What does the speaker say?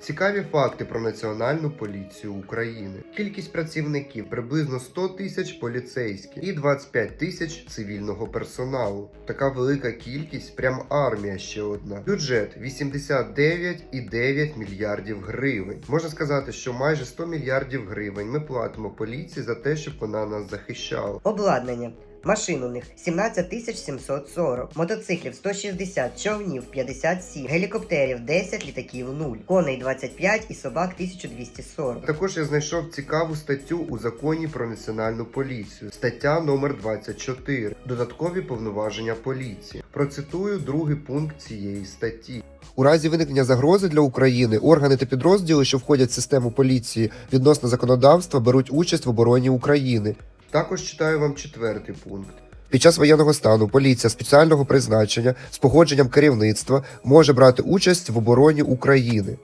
Цікаві факти про Національну поліцію України. Кількість працівників приблизно 100 тисяч поліцейських і 25 тисяч цивільного персоналу. Така велика кількість, прям армія ще одна. Бюджет 89,9 мільярдів гривень. Можна сказати, що майже 100 мільярдів гривень ми платимо поліції за те, щоб вона нас захищала. Обладнання. Машин у них 17 тисяч 740, мотоциклів 160, човнів 57, гелікоптерів 10, літаків 0, коней 25 і собак 1240. Також я знайшов цікаву статтю у законі про національну поліцію. Стаття номер 24. Додаткові повноваження поліції. Процитую другий пункт цієї статті. У разі виникнення загрози для України органи та підрозділи, що входять в систему поліції відносно законодавства, беруть участь в обороні України. Також читаю вам четвертий пункт. Під час воєнного стану поліція спеціального призначення з погодженням керівництва може брати участь в обороні України.